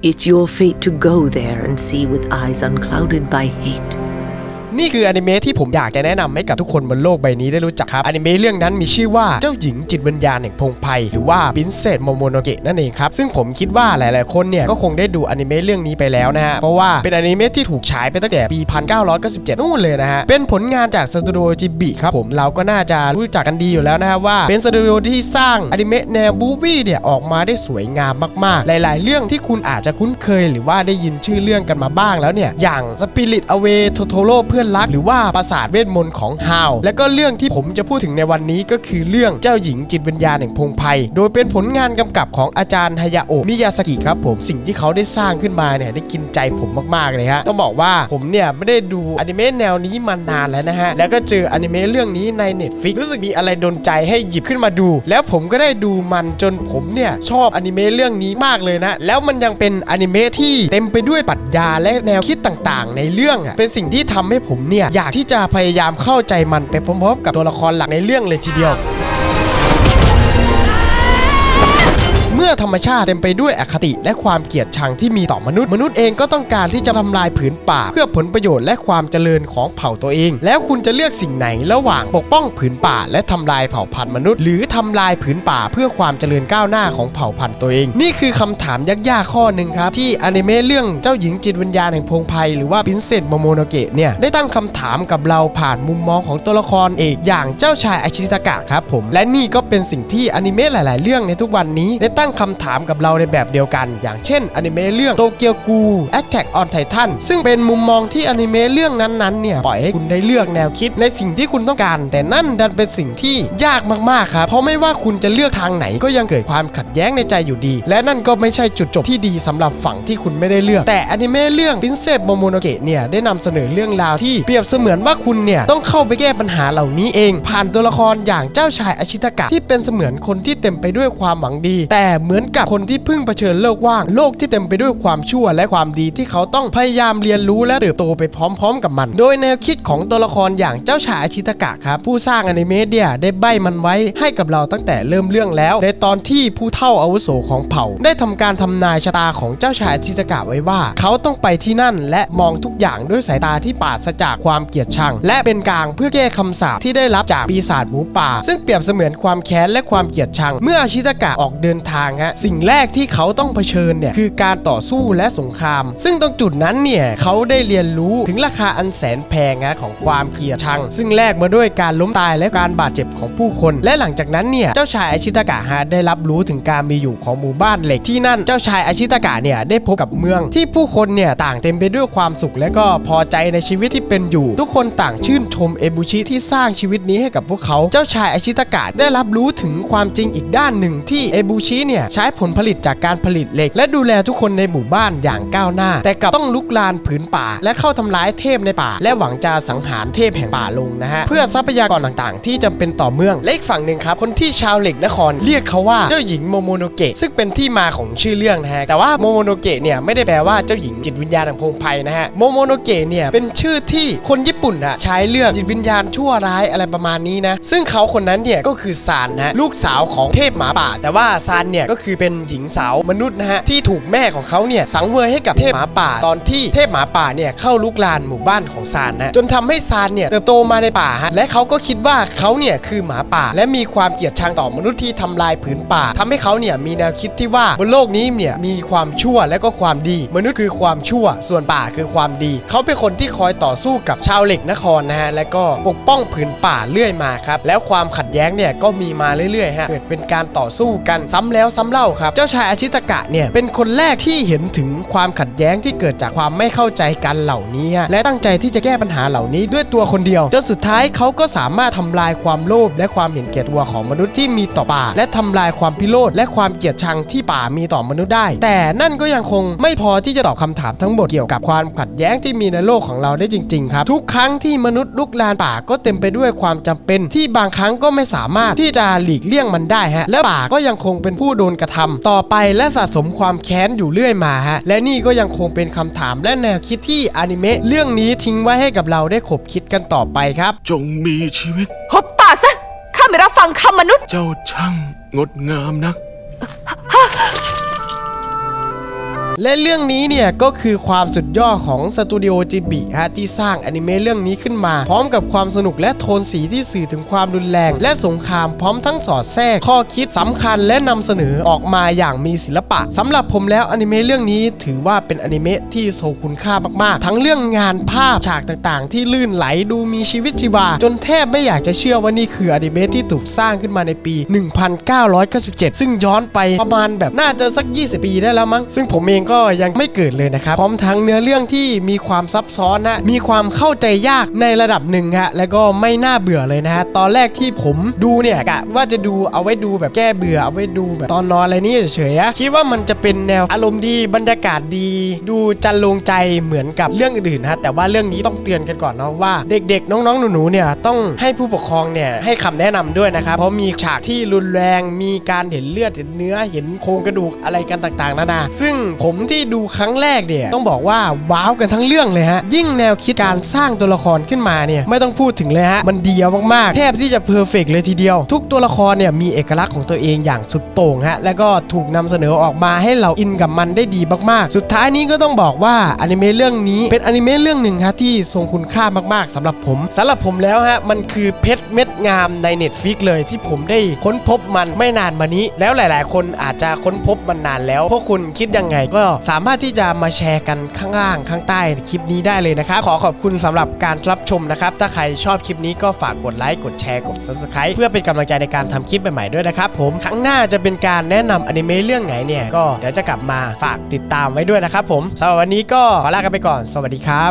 It's your fate to go there and see with eyes unclouded by hate. นี่คืออนิเมะที่ผมอยากจะแนะนำให้กับทุกคนบนโลกใบนี้ได้รู้จักครับอนิเมะเรื่องนั้นมีชื่อว่าเจ้าหญิงจิตวิญญาณแห่งพงไพหรือว่าบินเซตโมโมโนเกะนั่นเองครับ ซึ่งผมคิดว่าหลาย ๆ คนเนี่ยก็คงได้ดูอนิเมะเรื่องนี้ไปแล้วนะฮะ เพราะว่าเป็นอนิเมะที่ถูกฉายไปตั้งแต่ปี 1997 นู่นเลยนะฮะ เป็นผลงานจากสตูดิโอจิบิครับผมเราก็น่าจะรู้จักกันดีอยู่แล้วนะฮะว่า เป็นสตูดิโอที่สร้างอนิเมะแนวบูบี้เนี่ยออกมาได้สวยงามมาก ๆ หลาย ๆ เรื่องที่คุณอาจจะคุ้นเคย หรือว่าได้ยินชื่อเรื่องกันมาบ้างแล้วเนี่ยอย่าง Spirit Away Totoro เพื่อนรัก หรือว่าปราสาทเวทมนต์ของฮาว และก็เรื่องที่ผมจะพูดถึงในวันนี้ก็คือเรื่องเจ้าหญิงจิตวิญญาณแห่งพงไพโดยเป็นผลงานกำกับของอาจารย์ฮายาโอะมิยาสกิครับผมสิ่งที่เขาได้สร้างขึ้นมาเนี่ยได้กินใจผมมากๆเลยฮะต้องบอกว่าผมเนี่ยไม่ได้ดูอนิเมะแนวนี้มานานแล้วนะฮะแล้วก็เจออนิเมะเรื่องนี้ใน Netflix รู้สึกมีอะไรดนใจให้หยิบขึ้นมาดู แล้วผมก็ได้ดูมันจนผมเนี่ยชอบอนิเมะเรื่องนี้มากเลยนะแล้วมันยังเป็นอนิเมะที่เต็มไปด้วยปรัชญาและแนวคิด ต่างๆ ในเรื่องอะเป็นสิ่งที่ทำให้ผมเนี่ยอยากที่จะพยายามเข้าใจมันไปพร้อมๆ กับตัวละครหลักในเรื่องเลยทีเดียว มื่อธรรมชาติเต็มไปด้วยอคติและความเกลียดชังที่มีต่อมนุษย์มนุษย์เองก็ต้องการที่จะทำลายผืนป่า เพื่อผลประโยชน์และความเจริญของเผ่าตัวเอง แล้วคุณจะเลือกสิ่งไหนระหว่างปกป้องผืนป่า และทำลายเผ่าพันธุ์มนุษย์ หรือทำลายผืนป่าเพื่อความเจริญก้าวหน้าของเผ่าพันธุ์ตัวเอง นี่คือคำถามยากๆข้อหนึ่งครับที่อนิเมะเรื่องเจ้าหญิงจิตวิญญาณแห่งพงไพหรือว่าพินเซตโมโมโนเกะเนี่ยได้ตั้งคำถามกับเราผ่านมุมมองของตัวละครเอกอย่างเจ้าชายอาชิตากะครับผมและนี่ก็เป็นสิ่งที่อนิเมะหลาย ๆ เรื่องในทุกวันนี้ได้ตั้งคำถามกับเราในแบบเดียวกัน อย่างเช่นอนิเมะเรื่องโตเกียวกู Attack on Titan ซึ่งเป็นมุมมองที่อนิเมะเรื่องนั้นๆเนี่ยปล่อยให้คุณได้เลือกแนวคิดในสิ่งที่คุณต้องการ แต่นั่นดันเป็นสิ่งที่ยากมากๆครับเพราะไม่ว่าคุณจะเลือกทางไหนก็ยังเกิดความขัดแย้งในใจอยู่ดี และนั่นก็ไม่ใช่จุดจบที่ดีสำหรับฝั่งที่คุณไม่ได้เลือก แต่อนิเมะเรื่อง Princess Momonoke เนี่ยได้นำเสนอเรื่องราวที่เปรียบเสมือนว่าคุณเนี่ยต้องเข้าไปแก้ปัญหาเหล่านี้เอง ผ่านตัวละครอย่างเจ้าชายอาชิตากะที่เป็นเสมือนคนที่เต็มไปด้วยความหวังดี แต่เหมือนกับคนที่เพิ่งเผชิญโลกว่าง โลกที่เต็มไปด้วยความชั่วและความดีที่เขาต้องพยายามเรียนรู้และเติบโตไปพร้อม ๆ กับมัน โดยแนวคิดของตัวละครอย่างเจ้าชายอาชิตากะครับผู้สร้างอนิเมะเนี่ยได้ใบ้มันไว้ให้กับเราตั้งแต่เริ่มเรื่องแล้ว ในตอนที่ผู้เฒ่าอาวุโสของเผ่า ได้ทำการทำนายชะตาของเจ้าชายอาชิตากะไว้ว่า เขาต้องไปที่นั่นและมองทุกอย่างด้วยสายตาที่ปราศจากความเกลียดชัง และเป็นกลางเพื่อแก้คำสาปที่ได้รับจากปีศาจหมูป่า ซึ่งเปรียบเสมือนความแค้นและความเกลียดชัง เมื่ออาชิตากะออกเดินทางฮะสิ่งแรกที่เขาต้องเผชิญเนี่ยคือการต่อสู้และสงคราม ซึ่งตรงจุดนั้นเนี่ยเขาได้เรียนรู้ถึงราคาอันแสนแพงฮะของความเกลียดชัง ซึ่งแลกมาด้วยการล้มตายและการบาดเจ็บของผู้คน และหลังจากนั้นเนี่ยเจ้าชายอาชิตากะฮะได้รับรู้ถึงการมีอยู่ของหมู่บ้านเหล็กที่นั่นเจ้าชายอาชิตากะเนี่ยได้พบกับเมืองที่ผู้คนเนี่ยต่างเต็มไปด้วยความสุข และก็พอใจในชีวิตที่เป็นอยู่ ทุกคนต่างชื่นชมเอบุชิที่สร้างชีวิตนี้ให้กับพวกเขาเจ้าชายอาชิตากะได้รับรู้ถึงความจริงอีกด้านหนึ่งที่เอบุชิเนี่ยใช้ผลผลิตจากการผลิตเหล็ก และดูแลทุกคนในหมู่บ้านอย่างก้าวหน้า แต่กลับต้องลุกลานผืนป่า และเข้าทำร้ายเทพในป่า และหวังจะสังหารเทพแห่งป่าลงนะฮะเพื่อทรัพยากรต่างๆ ที่จำเป็นต่อเมืองและอีกฝั่งหนึ่งครับคนที่ชาวเหล็กนครเรียกเขาว่าเจ้าหญิงโมโมโนเกะซึ่งเป็นที่มาของชื่อเรื่องนะฮะแต่ว่าโมโมโนเกะเนี่ยไม่ได้แปลว่าเจ้าหญิงจิตวิญญาณแห่งพงไพนะฮะโมโมโนเกะเนี่ยเป็นชื่อที่คนญี่ปุ่นอะใช้เลือกจิตวิญญาณชั่วร้ายอะไรประมาณนี้นะซึ่งเขาคนนั้นเนี่ยก็คือซานนะฮะลูกสาวของเทพหมาป่า แต่ว่าซานเนี่ยก็คือเป็นหญิงสาวมนุษย์นะฮะที่ถูกแม่ของเขาเนี่ยสังเวยให้กับเทพหมาป่า ตอนที่เทพหมาป่าเนี่ยเข้าลุกลานหมู่บ้านของซานนะจนทำให้ซานเนี่ยเติบโตมาในป่าฮะและเขาก็คิดว่าเขาเนี่ยคือหมาป่า และมีความเกลียดชังต่อมนุษย์ที่ทำลายผืนป่าทำให้เขาเนี่ยมีแนวคิดที่ว่าบนโลกนี้เนี่ยมีความชั่วและก็ความดี มนุษย์คือความชั่ว ส่วนป่าคือความดี เขาเป็นคนที่คอยต่อสู้กับชาวเหล็กนครนะฮะและก็ปกป้องผืนป่าเรื่อยมาครับแล้วความขัดแย้งเนี่ยก็มีมาเรื่อยๆฮะเกิดเป็นการต่อสู้กันซ้ำแล้วซ้ำเล่าครับ เจ้าชายอาชิตกะเนี่ยเป็นคนแรกที่เห็นถึงความขัดแย้งที่เกิดจากความไม่เข้าใจกันเหล่านี้ และตั้งใจที่จะแก้ปัญหาเหล่านี้ด้วยตัวคนเดียว จนสุดท้ายเขาก็สามารถทำลายความโลภและความเห็นแก่ตัวของมนุษย์ที่มีต่อป่า และทำลายความพิโรธและความเกลียดชังที่ป่ามีต่อมนุษย์ได้ แต่นั่นก็ยังคงไม่พอที่จะตอบคำถามทั้งหมดเกี่ยวกับความขัดแย้งที่มีในโลกของเราได้จริงๆครับทุกครั้งที่มนุษย์ลุกลานป่าก็เต็มไปด้วยความจำเป็น ที่บางครั้งก็ไม่สามารถที่จะหลีกเลี่ยงมันได้ฮะและป่าก็ยังคงเป็นผู้โดนกระทำต่อไปและสะสมความแค้นอยู่เรื่อยมาฮะและนี่ก็ยังคงเป็นคำถามและแนวคิดที่อนิเมะเรื่องนี้ทิ้งไว้ให้กับเราได้ขบคิดกันต่อไปครับ จงมีชีวิตหุบปากซะข้าไม่รับฟังคำมนุษย์ เจ้าช่างงดงามนัก และเรื่องนี้เนี่ยก็คือความสุดยอดของสตูดิโอจิบิฮะที่สร้างอนิเมะเรื่องนี้ขึ้นมา พร้อมกับความสนุกและโทนสีที่สื่อถึงความรุนแรง และสงครามพร้อมทั้งสอดแทรกข้อคิดสำคัญและนำเสนอออกมาอย่างมีศิลปะสำหรับผมแล้วอนิเมะเรื่องนี้ถือว่าเป็นอนิเมะที่ทรงคุณค่ามากๆ ทั้งเรื่องงานภาพฉากต่างๆ ที่ลื่นไหลดูมีชีวิตชีวา จนแทบไม่อยากจะเชื่อว่านี่คืออนิเมะที่ถูกสร้างขึ้นมาในปี 1997 ซึ่งย้อนไปประมาณแบบน่าจะสัก 20 ปีได้แล้วมั้งซึ่งผมเองก็ยังไม่เกิดเลยนะครับ พร้อมทั้งเนื้อเรื่องที่มีความซับซ้อนนะมีความเข้าใจยากในระดับหนึ่งฮะแล้วก็ไม่น่าเบื่อเลยนะฮะตอนแรกที่ผมดูเนี่ยกะว่าจะดูเอาไว้ดูแบบแก้เบื่อเอาไว้ดูแบบตอนนอนอะไรนี่เฉยๆอะคิดว่ามันจะเป็นแนวอารมณ์ดีบรรยากาศดี ดูจันลงใจเหมือนกับเรื่องอื่นๆฮะแต่ว่าเรื่องนี้ต้องเตือนกันก่อนเนาะว่าเด็กๆ น้องๆหนูๆเนี่ยต้องให้ผู้ปกครองเนี่ยให้คำแนะนำด้วยนะครับเพราะมีฉากที่รุนแรงมีการเห็นเลือดเห็นเนื้อเห็นโครงกระดูกอะไรกันต่างๆนานาซึ่งผมที่ดูครั้งแรกเนี่ยต้องบอกว่าว้าวกันทั้งเรื่องเลยฮะยิ่งแนวคิดการสร้างตัวละครขึ้นมาเนี่ยไม่ต้องพูดถึงเลยฮะมันดีมากๆ แทบที่จะเพอร์เฟกเลยทีเดียว ทุกตัวละครเนี่ยมีเอกลักษณ์ของตัวเองอย่างสุดโต่งฮะแล้วก็ถูกนำเสนอออกมาให้เราอินกับมันได้ดีมากๆ สุดท้ายนี้ก็ต้องบอกว่าอนิเมะเรื่องนี้เป็นอนิเมะเรื่องหนึ่งฮะที่ทรงคุณค่ามากๆสำหรับผมสำหรับผมแล้วฮะมันคือเพชรเม็ดงามใน Netflix เลยที่ผมได้ค้นพบมันไม่นานมานี้ แล้วหลาย ๆ คนอาจจะค้นพบมันนานแล้วพวกคุณคิดยังไงก็สามารถที่จะมาแชร์กันข้างล่างข้างใต้คลิปนี้ได้เลยนะครับขอขอบคุณสำหรับการรับชมนะครับ ถ้าใครชอบคลิปนี้ก็ฝากกดไลค์กดแชร์กด Subscribe เพื่อเป็นกำลังใจในการทำคลิปใหม่ๆด้วยนะครับผมครั้งหน้าจะเป็นการแนะนำอนิเมะเรื่องไหนเนี่ยก็เดี๋ยวจะกลับมาฝากติดตามไว้ด้วยนะครับผมสำหรับวันนี้ก็ขอลากันไปก่อน สวัสดีครับ